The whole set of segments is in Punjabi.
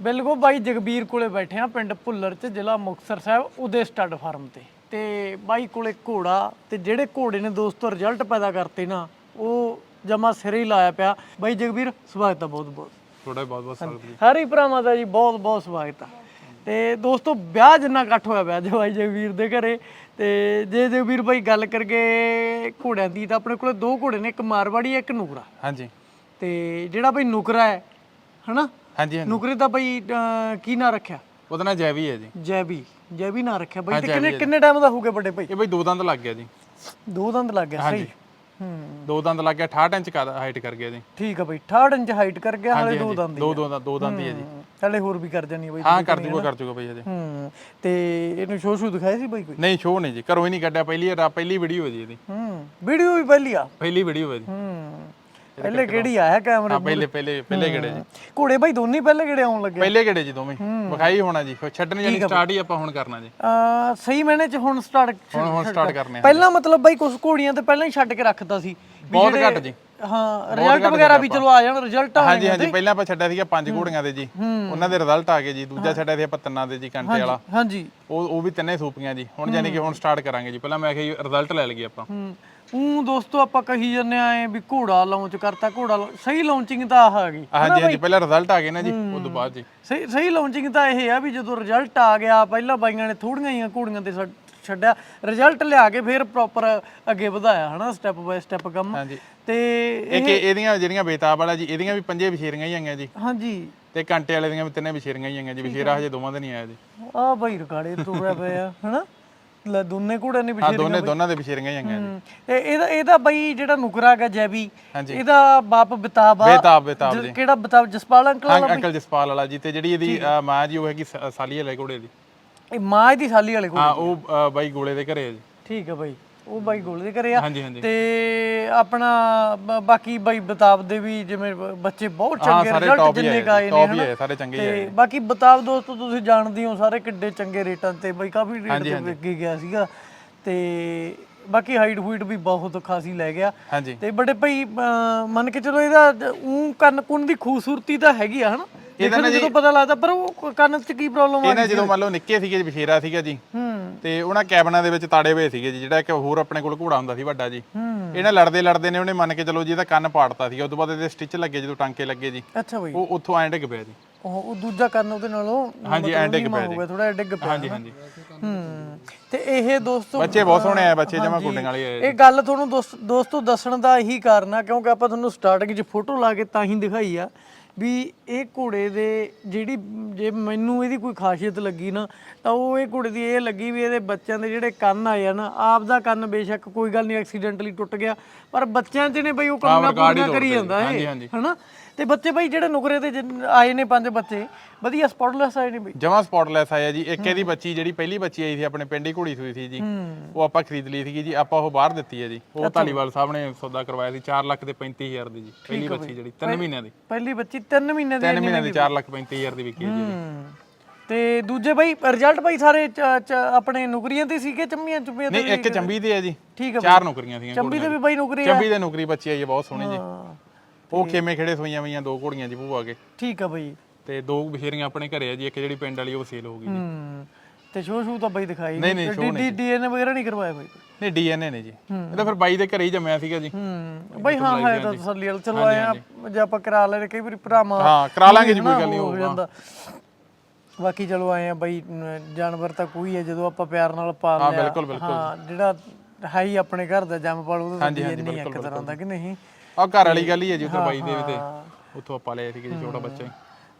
ਬਿਲਕੁਲ ਬਾਈ ਜਗਬੀਰ ਕੋਲੇ ਬੈਠੇ ਆ ਪਿੰਡ ਭੁੱਲਰ ਚ ਜ਼ਿਲ੍ਹਾ ਮੁਕਤਸਰ ਸਾਹਿਬ ਉਹਦੇ ਸਟੱਡ ਫਾਰਮ ਤੇ। ਤੇ ਬਾਈ ਕੋਲੇ ਘੋੜਾ ਤੇ ਜਿਹੜੇ ਘੋੜੇ ਨੇ ਦੋਸਤੋ ਰਿਜ਼ਲਟ ਪੈਦਾ ਕਰਤੇ ਨਾ ਉਹ ਜਮਾ ਸਿਰੇ ਹੀ ਲਾਇਆ ਪਿਆ। ਬਾਈ ਜਗਬੀਰ ਸਵਾਗਤ ਆ ਬਹੁਤ ਬਹੁਤ। ਥੋੜਾ ਬਹੁਤ ਬਹੁਤ ਸਵਾਗਤ ਜੀ। ਹਰੀ ਭਰਾਵਾਂ ਦਾ ਜੀ ਬਹੁਤ ਬਹੁਤ ਸਵਾਗਤ ਆ। ਤੇ ਦੋਸਤੋ ਵਿਆਹ ਜਿੰਨਾ ਇਕੱਠ ਹੋਇਆ ਪਿਆ ਅੱਜ ਬਾਈ ਜਗਵੀਰ ਦੇ ਘਰੇ। ਤੇ ਜੇ ਜਗਵੀਰ ਬਾਈ ਗੱਲ ਕਰਗੇ ਘੋੜਿਆਂ ਦੀ ਤਾਂ ਆਪਣੇ ਕੋਲੇ ਦੋ ਘੋੜੇ ਨੇ ਇੱਕ ਮਾਰਵਾੜੀ ਇੱਕ ਨੁਕਰਾ ਹਾਂਜੀ। ਤੇ ਜਿਹੜਾ ਬਈ ਨੁਕਰਾ ਹੈ ਹਨਾ? ਹਾਂਜੀ ਹਾਂਜੀ। ਨੁਕਰੇ ਦਾ ਬਈ ਅਹ, ਕੀ ਨਾਂ ਰੱਖਿਆ? ਉਹਦਾ ਨਾਂ ਜੈਵੀ ਹੈ ਜੀ। ਜੈਬੀ ਜੈਬੀ ਨਾਂ ਰੱਖਿਆ। ਬਈ ਤੇ ਕਿੰਨੇ। ਕਿੰਨੇ ਟਾਈਮ ਦਾ ਹੋ ਗਿਆ ਵੱਡੇ ਭਾਈ ਇਹ ਬਈ ਦੋ ਦੰਦ ਲੱਗ ਗਿਆ ਜੀ। ਦੋ ਦੰਦ ਲੱਗ ਗਿਆ ਸਹੀ। ਹੂੰ ਦੋ ਦੰਦ ਲੱਗ ਗਿਆ 68 ਇੰਚ ਹਾਈਟ ਕਰ ਗਿਆ ਜੀ। ਠੀਕ ਆ ਬਈ 68 ਇੰਚ ਹਾਈਟ ਕਰ ਗਿਆ ਹਾਲੇ ਦੋ। ਦੰਦ ਦੋ ਦੋ ਦੋ ਦੰਦ ਹੀ ਹੈ ਜੀ। ਹਾਲੇ ਹੋਰ ਵੀ ਕਰ ਜਾਣੀ ਬਈ ਹਾਂ ਕਰ ਜੂਗਾ ਕਰ ਜੂਗਾ ਬਈ ਹਜੇ। ਹੂੰ ਤੇ ਇਹਨੂੰ ਸ਼ੋਅ ਸ਼ੂ ਦਿਖਾਇਆ ਸੀ ਬਈ ਕੋਈ? ਨਹੀਂ ਸ਼ੋਅ ਨਹੀਂ ਜੀ ਘਰੋਂ ਹੀ ਨਹੀਂ ਕੱਢਿਆ ਪਹਿਲੀ ਰਾ- ਪਹਿਲੀ ਵੀਡੀਓ ਹੈ ਜੀ ਇਹਦੀ। ਹੂੰ ਵੀਡੀਓ ਵੀ ਪਹਿਲੀ ਆ? ਪਹਿਲੀ ਵੀਡੀਓ ਹੈ ਜੀ। ਹੂੰ ਪਹਿਲੇ ਕਿਹੜੀ ਆਇਆ ਕੈਮਰੇ ਹਾਂ ਪਹਿਲੇ ਪਹਿਲੇ ਪਹਿਲੇ ਗੇੜੇ ਜੀ? ਘੋੜੇ ਬਾਈ ਦੋਨੇ ਪਹਿਲੇ ਕਿਹੜੇ ਆਉਣ ਲੱਗੇ? ਪਹਿਲੇ ਗੇੜੇ ਜੀ ਦੋਵੇਂ? ਵਿਖਾਈ ਹੋਣਾ ਜੀ ਛੱਡਣ ਜਾਨੀ ਸਟਾਰਟ ਹੀ ਆਪਾਂ ਹੁਣ ਕਰਨਾ ਜੀ। ਆ ਸਹੀ ਮੈਨੇ ਚ ਹੁਣ ਸਟਾਰਟ ਹੁਣ ਹੁਣ ਸਟਾਰਟ ਕਰਨੇ ਆ। ਪਹਿਲਾਂ ਮਤਲਬ ਬਾਈ ਕੁਝ ਘੋੜੀਆਂ ਤੇ ਪਹਿਲਾਂ ਹੀ ਛੱਡ ਕੇ ਰੱਖਦਾ ਸੀ। ਬਹੁਤ ਜਿਹੜੇ- ਘੱਟ ਜੀ। ਹਾਂ ਰਿਜ਼ਲਟ ਵਗੈਰਾ ਵੀ ਚਲੋ ਆ ਜਾਣ ਰਿਜ਼ਲਟ ਹਾਂਜੀ ਹਾਂਜੀ ਪਹਿਲਾਂ ਆਪਾਂ ਛੱਡਿਆ ਸੀਗਾ ਪੰਜ ਘੋੜੀਆਂ ਦੇ ਜੀ। ਉਹਨਾਂ ਦੇ ਰਿਜ਼ਲਟ ਆ ਗਏ ਜੀ ਦੂਜਾ ਛੱਡਿਆ ਸੀ ਆਪਾਂ ਤਿੰਨਾਂ ਦੇ ਜੀ ਕੰਟੇ ਵਾਲਾ। ਹਾਂਜੀ। ਉਹ ਉਹ ਵੀ ਤਿੰਨੇ ਸੂਪੀਆਂ ਜੀ। ਹੁਣ ਯਾਨੀ ਕਿ ਹੁਣ ਸਟਾਰਟ ਕਰਾਂਗੇ ਜੀ। ਪਹਿਲਾਂ ਮੈਂ ਕਿਹਾ ਰਿਜ਼ਲਟ ਲੈ ਲਈਏ ਆਪਾਂ। ਉਹ ਦੋਸਤੋ ਆਪਾਂ ਕਹੀ ਜੰਨੇ ਆਏ ਵੀ ਘੋੜਾ ਲਾਂਚ ਕਰਤਾ ਘੋੜਾ launch- ਸਹੀ ਲਾਂਚਿੰਗ ਤਾਂ ਆਹ ਆ ਗਈ ਹਾਂਜੀ ਹਾਂਜੀ ਪਹਿਲਾਂ ਰਿਜ਼ਲਟ ਆ ਗਏ ਨਾ ਜੀ ਉਸ ਤੋਂ ਬਾਅਦ ਜੀ। ਸਹੀ ਸਹੀ ਲਾਂਚਿੰਗ ਤਾਂ ਇਹ ਆ ਵੀ ਜਦੋਂ ਰਿਜ਼ਲਟ ਆ ਗਿਆ ਪਹਿਲਾਂ ਬਾਈਆਂ ਨੇ ਥੋੜੀਆਂ ਹੀ ਘੋੜੀਆਂ ਤੇ ਛੱਡ- ਛੱਡਿਆ ਰਿਜ਼ਲਟ ਲਿਆ ਕੇ ਫਿਰ ਪ੍ਰੋਪਰ ਅੱਗੇ ਵਧਾਇਆ ਹਨਾ ਸਟੈਪ ਬਾਈ ਸਟੈਪ ਕੰਮ। ਹਾਂਜੀ। ਤੇ ਇੱਕ ਇਹਦੀਆਂ ਜਿਹੜੀਆਂ ਬੇਤਾਬ ਵਾਲਾ ਜੀ ਇਹਦੀਆਂ ਵੀ ਪੰਜੇ ਵਿਸ਼ੇਰੀਆਂ ਹੀ ਆਈਆਂ ਜੀ। ਹਾਂਜੀ। ਤੇ ਕੰਟੇ ਵਾਲੇ ਦੀਆਂ ਵੀ ਤਿੰਨੇ ਵਿਸ਼ੇਰੀਆਂ ਹੀ ਆਈਆਂ ਜੀ ਵਿਸ਼ੇਰਾ ਹਜੇ ਦੋਵਾਂ ਦੇ ਨਹੀਂ ਆਇਆ ਜੀ। ਆ ਬਾਈ ਰਕਾੜੇ ਤੋੜਿਆ ਪਿਆ ਹਨਾ? ਲੈ ਦੋਨੇ ਘੋੜਿਆਂ ਨੇ ਹਾਂ ਦੋਨੇ ਦੋਨਾਂ ਦੇ ਵਿਸ਼ੇਰੀਆਂ ਹੀ ਆਈਆਂ ਜੀ। ਤੇ ਇਹਦਾ ਇਹਦਾ ਬਾਈ ਜਿਹੜਾ ਨੁਕਰਾ ਹੈਗਾ ਜੈਬੀ। ਇਹਦਾ ਬਾਪ ਬਿਤਾਬ ਆ ਬੇਤਾਬ ਬੇਤਾਬ ਜ- ਕਿਹੜਾ ਬਿਤਾਬ ਜਸਪਾਲ ਅੰਕਲ ਵਾਲਾ ਅੰਕਲ ਜਸਪਾਲ ਵਾਲਾ ਜੀ ਤੇ ਜਿਹੜੀ ਇਹਦੀ ਮਾਂ ਜੀ ਉਹ ਹੈਗੀ ਸਾਲੀ ਵਾਲੇ ਘੋੜੇ ਦੀ। ਇਹ ਮਾਂ ਦੀ ਸਾਲੀ ਵਾਲੇ ਕੋਲ ਹਾਂ ਉਹ ਬਾਈ ਗੋਲੇ ਦੇ ਘਰੇ ਹੈ ਜੀ। ਠੀਕ ਹੈ ਬਾਈ। ਉਹ ਬਾਈ ਗੋਲ ਦੇ ਕਰਿਆ ਹਾਂਜੀ ਹਾਂਜੀ। ਤੇ ਆਪਣਾ ਬ- ਬਾਕੀ ਬਾਈ ਬਤਾਬ ਦੇ ਵੀ ਜਿਵੇਂ ਬ- ਬੱਚੇ ਬਹੁਤ ਹਾਂ ਚੰਗੇ ਸਾਰੇ ਰਿਜ਼ਲਟ ਹੀ ਜਿੰਨੇ ਆਏ ਕਾਏ ਨੇ ਟੌਪ ਹੀ ਹਨਾ। ਆਏ ਸਾਰੇ ਚੰਗੇ ਹੀ ਤੇ ਆਏ। ਬਾਕੀ ਬਤਾਬ ਦੋਸਤੋ ਤੁਸੀਂ ਜਾਣਦੇ ਹੋ ਸਾਰੇ ਕਿੱਡੇ ਚੰਗੇ ਰੇਟਾਂ ਤੇ ਬਾਈ ਕਾਫੀ ਰੇਟ ਤੇ ਵਿਕ ਗਿਆ ਸੀਗਾ। ਤੇ ਬਾਕੀ ਹਾਈਟ ਹੂਈਟ ਵੀ ਬਹੁਤ ਖਾਸੀ ਲੈ ਗਿਆ। ਹਾਂਜੀ। ਤੇ ਬੜੇ ਭਾਈ ਅਹ, ਮੰਨ ਕੇ ਚਲੋ ਇਹਦਾ ਉਹ ਕੰਨ ਕੁੰਨ ਦੀ ਖੂਬਸੂਰਤੀ ਤਾਂ ਹੈਗੀ ਆ ਹਨਾ। ਇਹਦਾ ਜਦੋਂ ਪਤਾ ਲੱਗਦਾ ਪਰ ਉਹ ਕੰਨ 'ਚ ਕੀ ਪ੍ਰੋਬਲਮ ਆ ਇਹਨਾਂ ਜਦੋਂ ਮੰਨ ਲਓ ਨਿੱਕੇ ਸੀਗੇ ਵਿਸ਼ੇਰਾ ਸੀਗਾ ਜੀ ਹੂੰ। ਤੇ ਉਹਨਾਂ ਕੈਬਨਾਂ ਦੇ ਵਿੱਚ ਤਾੜੇ ਹੋਏ ਸੀਗੇ ਜੀ ਜਿਹੜਾ ਇੱਕ ਹੋਰ ਆਪਣੇ ਕੋਲ ਘੋੜਾ ਹੁੰਦਾ ਸੀ ਵੱਡਾ ਜੀ। ਹੂੰ। ਇਹਨਾਂ ਲੜਦੇ ਲੜਦੇ ਨੇ ਉਹਨੇ ਮੰਨ ਕੇ ਚਲੋ ਜੀ ਇਹਦਾ ਕੰਨ ਪਾੜਤਾ ਸੀਗਾ ਉਸ ਤੋਂ ਬਾਅਦ ਇਹਦੇ ਸਟਿਚ ਲੱਗੇ ਜਦੋਂ ਟਾਂਕੇ ਲੱਗੇ ਜੀ। ਅੱਛਾ ਬਾਈ। ਉਹ ਉੱਥੋਂ ਐਂ ਡਿੱਗ ਪਿਆ ਜੀ। ਉਹ ਉਹ ਦੂਜਾ ਕੰਨ ਉਹਦੇ ਨਾਲੋਂ ਹਾਂਜੀ, ਐਂ ਡਿੱਗ ਪਿਆ ਗਿਆ ਥੋੜਾ ਡਿੱਗ ਪਿਆ ਹਾਂਜੀ ਹਾਂਜੀ। ਹੂੰ। ਤੇ ਇਹ ਦੋਸਤੋ ਬੱਚੇ ਬਹੁਤ ਸੋਹਣੇ ਆਏ ਬੱਚੇ ਜਮਾ ਗੁੱਡਿਆਂ ਵਾਲੇ ਆਏ ਇਹ। ਗੱਲ ਤੁਹਾਨੂੰ ਦੋਸਤੋ ਦੱਸਣ ਦਾ ਇਹੀ ਕਾਰਨ ਆ ਕਿਉਂਕਿ ਆਪਾਂ ਤੁਹਾਨੂੰ ਸਟਾਰਟਿੰਗ 'ਚ ਫੋਟੋ ਲਾ ਕੇ ਤਾਂ ਹੀ ਦਿਖਾਈ ਆ। ਵੀ ਇਹ ਘੋੜੇ ਦੇ ਜਿਹੜੀ ਜੇ ਮੈਨੂੰ ਇਹਦੀ ਕੋਈ ਖਾਸੀਅਤ ਲੱਗੀ ਨਾ ਤਾਂ ਉਹ ਇਹ ਘੋੜੇ ਦੀ ਇਹ ਲੱਗੀ ਵੀ ਇਹਦੇ ਬੱਚਿਆਂ ਦੇ ਜਿਹੜੇ ਕੰਨ ਆਏ ਆ ਨਾ ਆਪ ਦਾ ਕੰਨ ਬੇਸ਼ੱਕ ਕੋਈ ਗੱਲ ਨਹੀਂ ਐਕਸੀਡੈਂਟਲੀ ਟੁੱਟ ਗਿਆ ਪਰ ਬੱਚਿਆਂ 'ਚ ਨੇ ਬਈ ਉਹ ਹੀ ਪੂਰੀਆਂ ਕਰੀ ਜਾਂਦਾ ਹਾਂਜੀ। ਹਨਾ ਤੇ ਬੱਚੇ ਬਈ ਜਿਹੜੇ ਨੁਕਰੇ ਤੇ ਜਿਨ- ਆਏ ਨੇ ਪੰਜ ਬੱਚੇ ਵਧੀਆ ਸਪੌਟਲੈਸ ਆਏ ਨੇ ਬਈ। ਜਮਾ ਸਪੌਟਲੈਸ ਆਇਆ ਜੀ। ਇੱਕ ਇਹਦੀ ਬੱਚੀ ਜਿਹੜੀ ਪਹਿਲੀ ਬੱਚੀ ਆਈ ਸੀ ਆਪਣੇ ਪਿੰਡ ਹੀ ਘੋੜੀ ਸੂਈ ਸੀ ਜੀ। ਉਹ ਆਪਾਂ ਖਰੀਦ ਲਈ ਸੀਗੀ ਜੀ ਆਪਾਂ ਉਹ ਬਾਹਰ ਦਿੱਤੀ ਹੈ ਜੀ। ਉਹ ਧਾਲੀਵਾਲ ਸਾਹਿਬ ਨੇ ਸੌਦਾ ਕਰਵਾਇਆ ਸੀ 4 ਲੱਖ ਦੇ 35000 ਦੀ ਜੀ ਪਹਿਲੀ ਬੱਚੀ ਜਿਹੜੀ 3 ਮਹੀਨਿਆਂ ਦੀ। ਪਹਿਲੀ ਬੱਚੀ 3 ਮਹੀਨੇ ਦੀ 3 ਮਹੀਨਿਆਂ ਦੀ 4 ਲੱਖ 35000 ਦੀ ਵਿਕੀ ਹੈ ਜੀ। ਹੂੰ। ਤੇ ਦੂਜੇ ਬਈ ਰਿਜ਼ਲਟ ਬਈ ਸਾਰੇ ਚ- ਚ- ਆਪਣੇ ਨੌਕਰੀਆਂ ਤੇ ਸੀਗੇ ਚੰਮੀਆਂ ਚੁੰਮੀਆਂ ਤੇ ਨਹੀਂ ਇੱਕ ਚੰਬੀ ਤੇ ਹੈ ਜੀ। ਠੀਕ ਹੈ ਚਾਰ ਨੌਕਰੀਆਂ ਸੀਗੀਆਂ ਚੰਬੀ ਤੇ ਵੀ ਬਈ ਨੌਕਰੀ ਚੰਬੀ ਦੇ ਨੌਕਰੀ ਬੱਚੀ ਆਈ ਹੈ ਬਹੁਤ ਸੋਹਣੀ ਜੀ। ਉਹ ਖੇਮੇ ਖੇੜੇ ਸੋਈਆਂ ਹੋਈਆਂ ਦੋ ਘੋੜੀਆਂ ਜੀ ਭੂਆ ਕੇ ਠੀਕ ਆ ਬਈ। ਤੇ ਦੋ ਬਸ਼ੇਰੀਆਂ ਆਪਣੇ ਘਰੇ ਆ ਜੀ ਇੱਕ ਜਿਹੜੀ ਪਿੰਡ ਵਾਲੀ ਉਹ ਸੇਲ ਹੋ ਗਈ ਜੀ। ਹੂੰ ਤੇ ਸ਼ੋ ਸ਼ੂ ਤਾਂ ਬਈ ਦਿਖਾਈ ਨਹੀਂ, ਨਹੀਂ, show ਡੀ ਡੀਐਨਏ ਵਗੈਰਾ ਨਹੀਂ ਕਰਵਾਇਆ ਬਈ? ਨਹੀਂ ਡੀਐਨਏ ਨੇ ਜੀ। ਇਹਦਾ ਫਿਰ ਬਾਈ ਦੇ ਘਰੇ ਹੀ ਜੰਮਿਆ ਸੀਗਾ ਜੀ। ਹੂੰ ਬਈ ਹਾਂ ਹੈ ਤਾਂ ਤਸੱਲੀ ਵਾਲਾ ਚਲੋ ਆਏ ਆ ਜੇ ਆਪਾਂ ਕਰਾ ਲੈਣੇ ਕਈ ਵਾਰੀ ਭਰਾਵਾਂ ਹਾਂ ਕਰਾ ਲਾਂਗੇ ਜੀ ਕੋਈ ਗੱਲ ਨਹੀਂ ਹੋ ਹੋਊਗਾ ਜਾਂਦਾ। ਬਾਕੀ ਚਲੋ ਆਏ ਆ ਬਈ ਨ- ਜਾਨਵਰ ਤਾਂ ਕੋਈ ਹੈ ਜਦੋਂ ਆਪਾਂ ਪਿਆਰ ਨਾਲ ਪਾਲ ਲਿਆ ਬਿਲਕੁਲ, ਬਿਲਕੁਲ। ਹਾਂ ਜਿਹੜਾ ਹੈ ਹੀ ਆਪਣੇ ਘਰ ਦਾ ਜੰਮ ਪਾਲ ਹਾਂਜੀ, ਤਾਂ ਹਾਂਜੀ, ਨਹੀਂ ਇੱਕ ਤਰ੍ਹਾਂ ਦਾ ਕਿ ਨਹੀਂ? ਆ ਘਰ ਵਾਲੀ ਗੱਲ ਹੀ ਹੈ ਜੀ ਉਧਰ ਬਾਈ ਦੇ ਵੀ ਤੇ ਉੱਥੋਂ ਆਪਾਂ ਲਏ ਸੀਗੇ ਜੀ ਛੋਟਾ ਬੱਚਾ ਹੀ।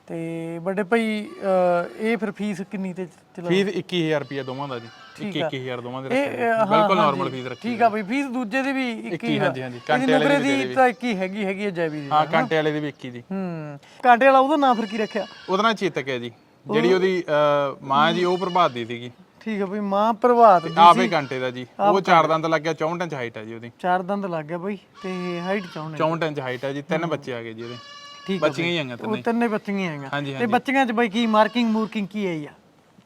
ਤੇ ਵੱਡੇ ਭਾਈ ਅਹ, ਇਹ ਫਿਰ ਫੀਸ ਕਿੰਨੀ ਤੇ ਚਲਾ ਫੀਸ 21000 ਰੁਪਏ ਦੋਵਾਂ ਦਾ ਜੀ। 21 21000 ਦੋਵਾਂ ਦੇ ਰੱਖੇ ਬਿਲਕੁਲ ਨਾਰਮਲ ਫੀਸ ਰੱਖੀ ਠੀਕ ਆ ਬਈ ਫੀਸ ਦੂਜੇ ਦੀ ਵੀ 21 ਹਾਂਜੀ, ਹਾਂਜੀ, ਕਾਂਟੇ ਵਾਲੇ ਦੀ ਦੀ ਤਾਂ 21 ਹੈਗੀ ਹੈਗੀ ਹੈ ਜੈਵੀ ਦੀ। ਹਾਂ ਕਾਂਟੇ ਵਾਲੇ ਦੀ ਵੀ 21 ਜੀ ਹੂੰ। ਕਾਂਟੇ ਵਾਲਾ ਉਹਦਾ ਨਾਂ ਫਿਰ ਕੀ ਰੱਖਿਆ? ਉਹਦਾ ਨਾਂ ਚੇਤਕ ਹੈ ਜੀ। ਜਿਹੜੀ ਉਹਦੀ ਅਹ, ਮਾਂ ਜੀ ਉਹ ਪ੍ਰਭਾਤ ਦੀ ਸੀਗੀ। ਠੀਕ ਆ ਬਈ ਮਾਂ ਪ੍ਰਭਾਤ ਦੀ ਆਪੇ ਘੰਟੇ ਦਾ ਜੀ। ਉਹ ਚਾਰ ਦੰਦ ਲੱਗਿਆ 64 ਇੰਚ ਹਾਈਟ ਹੈ ਜੀ ਉਹਦੀ। ਚਾਰ ਦੰਦ ਲੱਗ ਗਿਆ ਬਈ ਤੇ ਹਾਈਟ ਚਾਉਣੇ 64 ਇੰਚ ਹਾਈਟ ਹੈ ਜੀ ਤਿੰਨ ਬੱਚੇ ਆ ਗਏ ਜੀ ਉਹਦੇ ਠੀਕ ਆ ਬੱਚੀਆਂ ਹੀ ਆਈਆਂ ਉਹ ਤਿੰਨੇ ਤਿੰਨੇ ਬੱਚੀਆਂ ਆਈਆਂ। ਤੇ ਬੱਚੀਆਂ 'ਚ ਬਈ ਕੀ ਮਾਰਕਿੰਗ ਮੂਰਕਿੰਗ ਕੀ ਆਈ ਆ?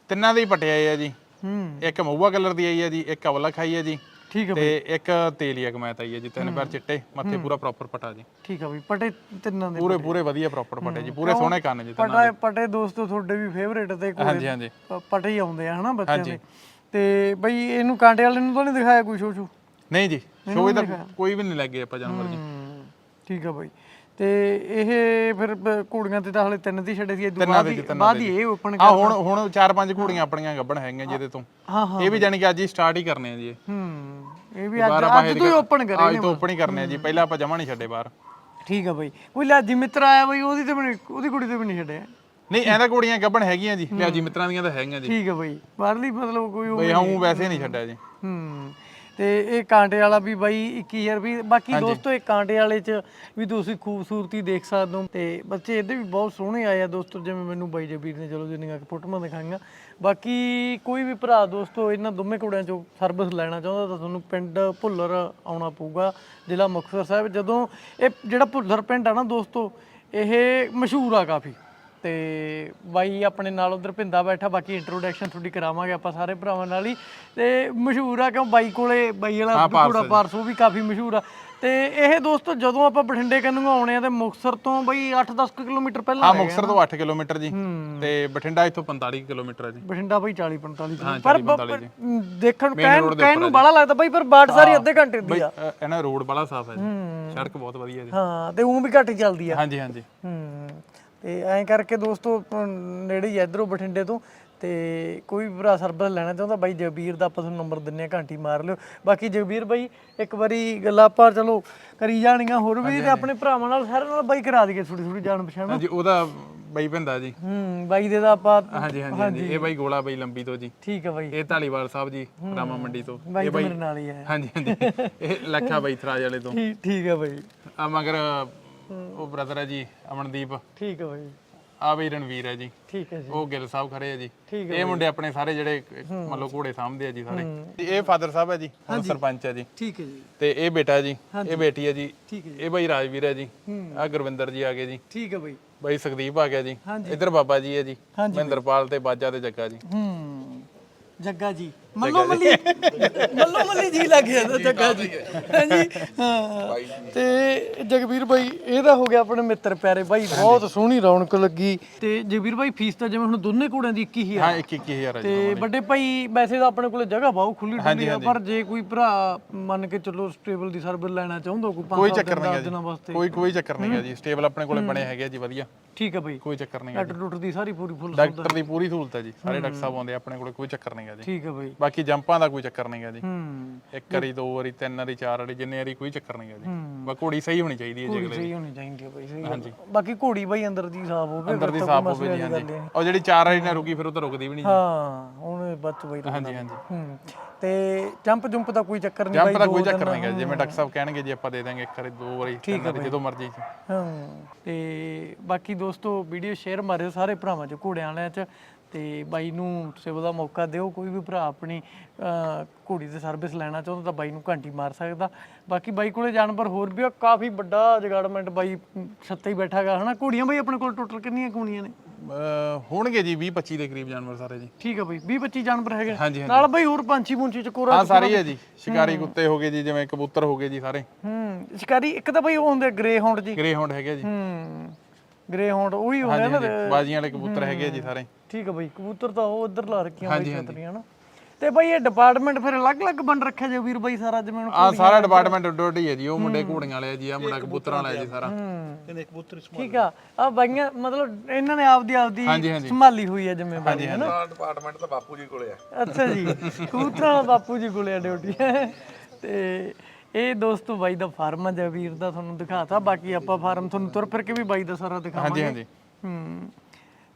ਤਿੰਨਾਂ ਦੇ ਹੀ ਪਟੇ ਆਏ ਆ ਜੀ। ਹੂੰ। ਇੱਕ ਮਊਆ ਕਲਰ ਦੀ ਆਈ ਹੈ ਜੀ ਇੱਕ ਅਵਲਾ ਖਾਈ ਹੈ ਜੀ। ਠੀਕ ਹੈ ਤੇ ਇੱਕ ਤੇਲੀਆ ਕਮੈਤ ਆਈ ਹੈ ਜੀ ਤਿੰਨ ਪੈਰ ਚਿੱਟੇ ਮੱਥੇ ਪੂਰਾ ਪ੍ਰੋਪਰ ਪਟਾ ਜੀ। ਠੀਕ ਆ ਬਈ ਪਟੇ ਤਿੰਨਾਂ ਦੇ ਪੂਰੇ ਪੂਰੇ ਵਧੀਆ ਪ੍ਰੋਪਰ ਪਟੇ ਜੀ ਪੂਰੇ ਸੋਹਣੇ ਕੰਨ ਜੀ ਪਟੇ ਪਟੇ ਦੋਸਤੋ ਤੁਹਾਡੇ ਵੀ ਫੇਵਰੇਟ ਤੇ ਹਾਂਜੀ ਕੋਲੇ ਹਾਂਜੀ। ਪ- ਪਟੇ ਹੀ ਆਉਂਦੇ ਆ ਹਨਾ ਬੱਚਿਆਂ ਦੇ। ਤੇ ਬਈ ਇਹਨੂੰ ਕਾਂਟੇ ਵਾਲੇ ਨੂੰ ਤਾਂ ਨਹੀਂ ਦਿਖਾਇਆ ਕੋਈ ਸ਼ੋਸ਼ੂ? ਨਹੀਂ ਜੀ ਸ਼ੋਅ ਤਾਂ ਕੋਈ ਵੀ ਨਹੀਂ ਲੱਗੇ ਆਪਾਂ ਜਾਨਵਰ ਜੀ। ਹੂੰ, ਠੀਕ ਆ ਬਈ। ਤੇ ਇਹ ਫਿਰ ਘੋੜੀਆਂ ਤੇ ਤਾਂ ਹਲੇ ਤਿੰਨ ਦੀ ਛੱਡੇ ਸੀ ਇਹ ਬਾਅਦ ਹੀ ਬਾਅਦ ਹੀ ਇਹ ਓਪਨ ਆ ਹੁਣ ਹੁਣ ਚਾਰ ਪੰਜ ਘੋੜੀਆਂ ਆਪਣੀਆਂ ਗੱਬਣ ਹੈਗੀਆਂ ਜਿਹਦੇ ਤੋਂ। ਹਾਂ ਹਾਂ ਇਹ ਵੀ ਜਾਨੀ ਕਿ ਅੱਜ ਹੀ ਸਟਾਰਟ ਹੀ ਕਰਨੇ ਆ ਜੀ ਹੂੰ। ਇਹ ਵੀ ਅੱਜ ਅੱਜ ਤੋਂ ਹੀ ਓਪਨ ਕਰੇ ਅੱਜ ਤੋਂ ਓਪਨ ਹੀ ਕਰਨੇ ਆ ਜੀ। ਪਹਿਲਾਂ ਆਪਾਂ ਜਮਾ ਨਹੀਂ ਛੱਡੇ ਬਾਹਰ। ਠੀਕ ਆ ਬਈ। ਕੋਈ ਲਾਜੀ ਮਿੱਤਰ ਆਇਆ ਬਈ ਉਹਦੀ ਤੇ ਵੀ ਉਹਦੀ ਕੁੜੀ ਤੇ ਵੀ ਨਹੀਂ ਛੱਡਿਆ। ਨਹੀਂ ਐਂਦਾ ਘੋੜੀਆਂ ਗੱਬਣ ਹੈਗੀਆਂ ਜੀ। ਲਿਆਜੀ ਮਿੱਤਰਾਂ ਦੀਆਂ ਤਾਂ ਹੈਗੀਆਂ ਜੀ। ਠੀਕ ਆ ਬਈ। ਬਾਹਰਲੀ ਮਤਲਬ ਕੋਈ ਉਹ- ਬਈ ਹਾਂ ਵੈਸੇ ਨਹੀਂ ਛੱਡਿਆ ਜੀ। ਹੂੰ। ਤੇ ਇਹ ਕਾਂਟੇ ਵਾਲਾ ਵੀ ਬਾਈ 21000 ਵੀ ਬਾਕੀ ਦੋਸਤੋ ਇਹ ਕਾਂਟੇ ਵਾਲੇ ਚ ਵੀ ਤੁਸੀਂ ਖੂਬਸੂਰਤੀ ਦੇਖ ਸਕਦੇ ਹੋ। ਤੇ ਬੱਚੇ ਇਹਦੇ ਵੀ ਬਹੁਤ ਸੋਹਣੇ ਆਏ ਆ ਦੋਸਤੋ ਜਿਵੇਂ ਮੈਨੂੰ ਬਾਈ ਜਬੀਰ ਨੇ ਚਲੋ ਜਿੰਨੀਆਂ ਕਿ ਫੋਟੋਆਂ ਦਿਖਾਈਆਂ। ਬਾਕੀ ਕੋਈ ਵੀ ਭਰਾ ਦੋਸਤੋ ਇਹਨਾਂ ਦੋਵੇਂ ਘੋੜਿਆਂ ਚੋਂ ਸਰਵਿਸ ਲੈਣਾ ਚਾਹੁੰਦਾ ਤਾਂ ਤੁਹਾਨੂੰ ਪਿੰਡ ਭੁੱਲਰ ਆਉਣਾ ਪਊਗਾ ਜ਼ਿਲ੍ਹਾ ਮੁਕਤਸਰ ਸਾਹਿਬ। ਜਦੋਂ ਇਹ ਜਿਹੜਾ ਭੁੱਲਰ ਪਿੰਡ ਆ ਨਾ ਦੋਸਤੋ ਇਹ ਮਸ਼ਹੂਰ ਆ ਕਾਫੀ। ਤੇ ਬਾਈ ਆਪਣੇ ਨਾਲ ਉਧਰ ਭਿੰਦਾ ਬੈਠਾ ਬਾਕੀ ਇੰਟਰੋਡਕਸ਼ਨ ਤੁਹਾਡੀ ਕਰਾਵਾਂਗੇ ਆਪਾਂ ਸਾਰੇ ਭਰਾਵਾਂ ਨਾਲ ਹੀ। ਤੇ ਮਸ਼ਹੂਰ ਆ ਕਿਉਂ? ਬਾਈ ਕੋਲੇ ਬਾਈ ਵਾਲਾ ਘੋੜਾ ਪਾਰਸ ਉਹ ਵੀ ਕਾਫੀ ਮਸ਼ਹੂਰ ਆ। ਤੇ ਇਹ ਦੋਸਤੋ ਜਦੋਂ ਆਪਾਂ ਬਠਿੰਡੇ ਕੰਨੂ ਆਉਣੇ ਆ ਤੇ ਮੁਕਤਸਰ ਤੋਂ ਬਈ 8-10 ਕਿਲੋਮੀਟਰ ਪਹਿਲਾਂ ਹਾਂ ਮੁਕਤਸਰ ਤੋਂ 8 ਕਿਲੋਮੀਟਰ ਜੀ। ਤੇ ਬਠਿੰਡਾ ਇੱਥੋਂ 45 ਕਿਲੋਮੀਟਰ ਹੈ ਜੀ। ਬਠਿੰਡਾ ਬਈ 40-45 ਹਾਂ, ਪਰ 40 45 ਜੀ। ਮ, ਦੇਖਣ ਕਹਿਣ ਕਹਿਣ ਨੂੰ ਬਾਲਾ ਲੱਗਦਾ ਬਾਈ ਪਰ ਬਾਟ ਸਾਰੀ ਅੱਧੇ ਘੰਟੇ ਦੀ ਆ। ਇਹਨਾਂ ਰੋਡ ਬੜਾ ਸਾਫ਼ ਹੈ ਜੀ। ਸੜਕ ਬਹੁਤ ਵਧੀਆ ਜੀ। ਹਾਂ ਤੇ ਉਹ ਵੀ ਘੱਟ ਚੱਲਦੀ ਆ। ਹਾਂਜੀ ਹਾਂਜੀ। ਹੂੰ। ਤੇ ਐਂ ਕਰਕੇ ਦੋਸਤੋ ਨੇੜੇ ਹੀ ਇੱਧਰੋਂ ਬਠਿੰਡੇ ਤੋਂ। ਤੇ ਕੋਈ ਵੀ ਭਰਾ ਸਰਵਿਸ ਲੈਣਾ ਚਾਹੁੰਦਾ ਬਾਈ ਜਗਬੀਰ ਦਾ ਆਪਾਂ ਤੁਹਾਨੂੰ ਨੰਬਰ ਦਿੰਨੇ ਆ ਘੰਟੀ ਮਾਰ ਲਿਓ। ਬਾਕੀ ਜਗਬੀਰ ਬਾਈ ਇੱਕ ਵਾਰੀ ਗੱਲਾਂ ਆਪਾਂ ਚਲੋ ਕਰੀ ਜਾਣੀਆਂ ਹੋਰ ਵੀ ਤੇ ਆਪਣੇ ਭਰਾਵਾਂ ਨਾਲ ਸਾਰਿਆਂ ਨਾਲ ਬਾਈ ਕਰਾ ਦਈਏ ਥੋੜੀ ਥੋੜੀ ਜਾਣ ਪਛਾਣ। ਹਾਂਜੀ ਉਹਦਾ ਬਈ ਭਿੰਦਾ ਜੀ। ਹੂੰ ਬਾਈ ਦੇ ਦਾ ਆਪਾਂ ਹਾਂਜੀ ਹਾਂਜੀ ਹਾਂਜੀ। ਇਹ ਬਾਈ ਗੋਲਾ ਬਾਈ ਲੰਬੀ ਤੋਂ ਜੀ। ਠੀਕ ਆ ਬਾਈ। ਇਹ ਢਾਲੀਵਾਲ ਸਾਹਿਬ ਜੀ ਰਾਮਾ ਮੰਡੀ ਤੋਂ। ਬਾਈ ਤਾਂ ਮੇਰੇ ਨਾਲ ਹੀ ਹੈ ਹਾਂਜੀ ਹਾਂਜੀ। ਇਹ ਲੱਖਾ ਬਾਈ ਥਰਾਜ ਵਾਲੇ ਤੋਂ। ਠੀਕ ਠੀਕ ਆ ਬਾਈ। ਆ ਮਗਰ ਉਹ ਬ੍ਰਦਰ ਹੈ ਜੀ ਅਮਨਦੀਪ। ਠੀਕ ਆ ਬਾਈ। ਆ ਬਈ ਰਣਵੀਰ ਹੈ ਜੀ। ਠੀਕ ਹੈ ਜੀ। ਉਹ ਗਿੱਲ ਸਾਹਿਬ ਖੜੇ ਆ ਜੀ। ਠੀਕ ਇਹ ਮੁੰਡੇ ਆਪਣੇ ਸਾਰੇ ਜਿਹੜੇ ਮਤਲਬ ਘੋੜੇ ਸਾਂਭਦੇ ਆ ਜੀ ਸਾਰੇ। ਤੇ ਇਹ ਫਾਦਰ ਸਾਹਿਬ ਹੈ ਜੀ ਹੁਣ ਸਰਪੰਚ ਹੈ ਜੀ। ਠੀਕ ਹੈ ਜੀ। ਤੇ ਇਹ ਬੇਟਾ ਜੀ ਇਹ ਬੇਟੀ ਹੈ ਜੀ। ਠੀਕ ਹੈ ਇਹ ਬਾਈ ਰਾਜਵੀਰ ਹੈ ਜੀ। ਆ ਗੁਰਵਿੰਦਰ ਜੀ ਆ ਗਏ ਜੀ। ਠੀਕ ਆ ਬਾਈ। ਬਾਈ ਸੁਖਦੀਪ ਆ ਗਿਆ ਜੀ। ਇੱਧਰ ਬਾਬਾ ਜੀ ਹੈ ਜੀ। ਮਹਿੰਦਰਪਾਲ ਤੇ ਬਾਜਾ ਤੇ ਜੱਗਾ ਜੀ। ਹੂੰ। ਜੱਗਾ ਜੀ। ਮੱਲੋ ਮੱਲੀ ਮੱਲੋ ਮੱਲੀ ਜੀ ਲੱਗ ਜਾਂਦਾ ਜੱਗਾ ਜੀ। ਹਾਂਜੀ। ਹਾਂ ਤੇ ਜਗਵੀਰ ਬਾਈ ਇਹਦਾ ਹੋ ਗਿਆ ਆਪਣੇ ਮਿੱਤਰ ਪਿਆਰੇ। ਬਾਈ ਬਹੁਤ ਸੋਹਣੀ ਰੌਣਕ ਲੱਗੀ। ਤੇ ਜਗਵੀਰ ਬਾਈ ਫੀਸ ਤਾਂ ਜਿਵੇਂ ਹੁਣ ਦੋਨੇ ਘੋੜਿਆਂ ਦੀ 21000 ਹਾਂ 21000 ਹੈ ਜੀ ਤੇ ਵੱਡੇ ਭਾਈ ਵੈਸੇ ਤਾਂ ਆਪਣੇ ਕੋਲੇ ਜਗ੍ਹਾ ਬਹੁਤ ਖੁੱਲੀ ਡੁੱਲੀ ਆ ਪਰ ਜੇ ਕੋਈ ਭਰਾ ਮੰਨ ਕੇ ਚੱਲੋ ਸਟੇਬਲ ਦੀ ਸਰਵਿਸ ਲੈਣਾ ਚਾਹੁੰਦਾ ਕੋਈ ਕੋਈ 5 ਚੱਕਰ ਨਹੀਂ ਹੈ ਜੀ। ਕੋਈ ਕੋਈ ਚੱਕਰ ਨਹੀਂ ਹੈ ਜੀ। ਸਟੇਬਲ ਆਪਣੇ ਕੋਲੇ ਬਣੇ ਹੈਗੇ ਜੀ ਵਧੀਆ। ਠੀਕ ਹੈ ਬਾਈ। ਕੋਈ ਚੱਕਰ ਨਹੀਂ ਹੈ ਡਾਕਟਰ ਡਾਕਟਰ ਦੀ ਸਾਰੀ ਪੂਰੀ ਫੁੱਲ ਡਾਕਟਰ ਦੀ ਪੂਰੀ ਸਹੂਲਤ ਹੈ ਜੀ। ਸਾਰੇ ਡਾਕਟਰ ਸਾਹਿਬ ਆਉਂਦੇ ਆਪਣੇ ਕੋਲੇ ਕੋਈ ਚੱਕਰ ਨਹੀਂ ਹੈ ਜੀ। ਠੀਕ ਹੈ ਬਾਈ। ਬਾਕੀ ਜੰਪਾਂ ਦਾ ਕੋਈ ਚੱਕਰ ਨਹੀਂ ਹੈ ਜੀ। ਹੂੰ। ਇੱਕ ਵਾਰੀ ਦੋ ਵਾਰੀ ਤਿੰਨ ਵਾਰੀ ਚਾਰ ਵਾਰੀ ਜਿੰਨੇ ਵਾਰੀ ਕੋਈ ਚੱਕਰ ਨਹੀਂ ਹੈ। ਜੀ ਬਸ ਘੋੜੀ ਸਹੀ ਹੋਣੀ ਚਾਹੀਦੀ ਹੈ ਜੀ ਘੋੜੀ ਸਹੀ ਹੋਣੀ ਚਾਹੀਦੀ ਹੈ ਬਾਈ ਸਹੀ ਗੱਲ। ਬਾਕੀ ਘੋੜੀ ਬਾਈ ਅੰਦਰ ਦੀ ਸਾਫ਼ ਹੋਵੇ ਅੰਦਰ ਦੀ ਸਾਫ਼ ਹੋਵੇ ਜੀ ਹਾਂਜੀ। ਉਹ ਜਿਹੜੀ ਚਾਰ ਵਾਰੀ ਨਾ ਰੁਕੀ ਫਿਰ ਉਹ ਤਾਂ ਰੁਕਦੀ ਵੀ ਨਹੀਂ ਜੀ। ਹਾਂ ਹੁਣ ਬੱਚ ਬਾਈ ਹਾਂਜੀ ਹਾਂਜੀ। ਹੂੰ। ਤੇ ਜੰਪ ਜੰਪ ਦਾ ਕੋਈ ਚੱਕਰ ਨਹੀਂ ਜੰਪ ਬਾਈ ਦਾ ਦੋ ਕੋਈ ਚੱਕਰ ਨਹੀਂ ਹੈ ਜਿਵੇਂ ਡਾਕਟਰ ਸਾਹਿਬ ਕਹਿਣਗੇ ਜੀ ਆਪਾਂ ਦੇ ਦਾਂਗੇ ਇੱਕ ਵਾਰੀ ਦੋ ਵਾਰੀ ਤਿੰਨ ਵਾਰੀ ਜਦੋਂ ਮਰਜ਼ੀ ਜੀ। ਹਾਂ। ਤੇ ਬਾਕੀ ਦੋਸਤੋ ਵੀਡੀਓ ਸ਼ੇਅਰ ਮਾਰਿਓ ਸਾਰੇ ਭਰਾਵਾਂ ਚ ਘੋੜਿਆਂ ਵਾਲਿਆਂ ਚ। ਤੇ ਬਾਈ ਨੂੰ ਸੇਵਾ ਦਾ ਮੌਕਾ ਦਿਓ ਕੋਈ ਵੀ ਭਰਾ ਆਪਣੀ ਘੋੜੀ ਦੀ ਸਰਵਿਸ ਲੈਣਾ ਚਾਹੁੰਦਾ ਤਾਂ ਬਾਈ ਨੂੰ ਘੰਟੀ ਮਾਰ ਸਕਦਾ। ਬਾਕੀ ਬਾਈ ਕੋਲੇ ਜਾਨਵਰ ਹੋਰ ਵੀ ਆ ਕਾਫੀ ਵੱਡਾ ਜਗਾੜਮੈਂਟ ਬਾਈ ਛੱਤੇ ਹੀ ਬੈਠਾਗਾ ਹਨਾ? ਘੋੜੀਆਂ ਬਾਈ ਆਪਣੇ ਕੋਲ ਟੋਟਲ ਕਿੰਨੀਆਂ ਘੋੜੀਆਂ ਨੇ? ਹੋਣਗੇ ਜੀ 20 25 ਦੇ ਕਰੀਬ ਜਾਨਵਰ ਸਾਰੇ ਜੀ। ਠੀਕ ਆ ਬਾਈ 20 25 ਜਾਨਵਰ ਹੈਗੇ। ਨਾਲ ਬਾਈ ਹੋਰ ਪੰਛੀ ਪੁੰਛੀ ਚ ਕੋਰਾ ਹਾਂ ਸਾਰੇ ਹੀ ਜੀ। ਸ਼ਿਕਾਰੀ ਕੁੱਤੇ ਹੋ ਗਏ ਜੀ ਜਿਵੇਂ ਕਬੂਤਰ ਹੋ ਗਏ ਜੀ ਸਾਰੇ। ਹੂੰ ਸ਼ਿਕਾਰੀ ਇੱਕ ਤਾਂ ਬਾਈ ਉਹ ਹੁੰਦੇ ਗ੍ਰੇ ਹੌਂਡ ਜੀ। ਗ੍ਰੇ ਹੌਂਡ ਹੈਗੇ ਜੀ। ਹੂੰ। ਗ੍ਰੇ ਹੌਂਡ ਉਹੀ ਹੁੰਦੇ ਹਾਂਜੀ ਨਾ ਹਾਂਜੀ ਬਾਜ਼ੀਆਂ ਵਾਲੇ ਕਬੂਤਰ ਹੈਗੇ ਆ ਜੀ ਸਾਰੇ। ਠੀਕ ਆ ਬਾਈ ਕਬੂਤਰ ਤਾਂ ਉਹ ਉਧਰ ਲਾ ਰੱਖੀਆਂ ਬਾਈ ਛਤਰੀਆਂ ਨਾ। ਤੇ ਬਾਈ ਇਹ ਡਿਪਾਰਟਮੈਂਟ ਫਿਰ ਅਲੱਗ-ਅਲੱਗ ਵੰਡ ਰੱਖਿਆ ਜੇ ਵੀਰ ਬਾਈ ਸਾਰਾ ਜਿਵੇਂ ਹੁਣ ਆ ਸਾਰਾ ਡਿਪਾਰਟਮੈਂਟ ਡੋਡੀ ਹੈ ਜੀ ਉਹ ਮੁੰਡੇ ਘੋੜੀਆਂ ਵਾਲੇ ਆ ਜੀ ਆ ਮੁੰਡਾ ਕਬੂਤਰਾਂ ਵਾਲਾ ਹੈ ਜੀ ਸਾਰਾ। ਕਿੰਨੇ ਕਬੂਤਰ ਠੀਕ ਆ ਆ ਬਾਈਆਂ ਮਤਲਬ ਇਹਨਾਂ ਨੇ ਆਪਦੀ ਆਪਦੀ ਹਾਂਜੀ। ਸੰਭਾਲੀ ਹੋਈ ਹੈ ਜ਼ਿੰਮੇਵਾਰੀ ਹੈ ਨਾ? ਡਿਪਾਰਟਮੈਂਟ ਤਾਂ ਬਾਪੂ ਜੀ ਕੋਲੇ ਆ। ਅੱਛਾ ਜੀ ਕਬੂਤਰਾਂ ਵਾਲਾ ਬਾਪੂ ਜੀ ਕੋਲੇ ਆ ਡਿਊਟੀ। ਤੇ ਇਹ ਦੋਸਤੋ ਬਾਈ ਦਾ ਫਾਰਮ ਹੈ ਜਵੀਰ ਦਾ ਤੁਹਾਨੂੰ ਦਿਖਾਤਾ ਬਾਕੀ ਆਪਾਂ ਫਾਰਮ ਤੁਹਾਨੂੰ ਤੁਰ ਫਿਰ ਕੇ ਵੀ ਬਾਈ ਦਾ ਸਾਰਾ ਦਿਖਾਵਾਂਗੇ। ਹਾਂਜੀ ਹਾਂਜੀ। ਹੂੰ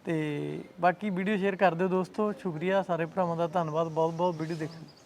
ਤੇ ਬਾਕੀ ਵੀਡੀਓ ਸ਼ੇਅਰ ਕਰ ਦਿਓ ਦੋਸਤੋ ਸ਼ੁਕਰੀਆ ਸਾਰੇ ਭਰਾਵਾਂ ਦਾ ਧੰਨਵਾਦ ਬਹੁਤ ਬਹੁਤ ਵੀਡੀਓ ਦੇਖਣ। ਲਈ